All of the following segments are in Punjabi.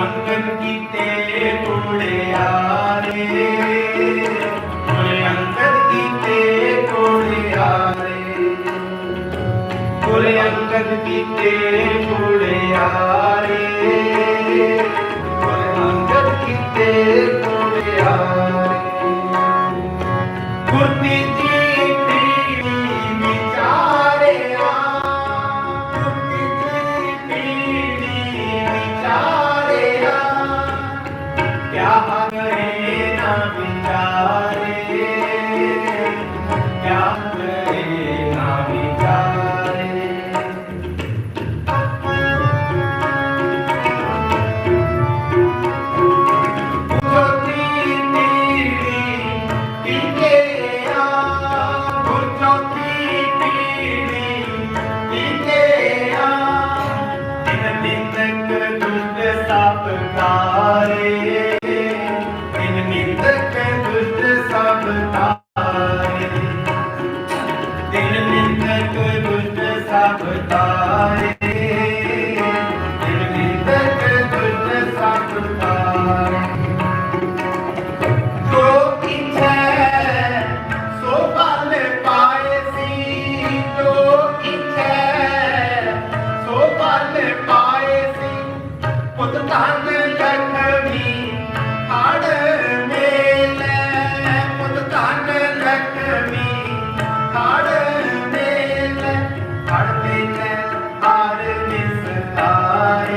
ਅੰਗਨ ਕੀਤੇ ਕੋੜਿਆਰੇ ਕੋਲੇ ਅੰਗਨ ਕੀਤੇ ਕੋੜਿਆਰੇ ਕੋਲੇ ਅੰਗਨ ਕੀਤੇ ਕੋੜਿਆਰੇ ਕੋਲੇ ਅੰਗਨ ਕੀਤੇ ਕੋੜਿਆਰੇ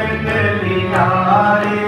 પિંડ બિહારી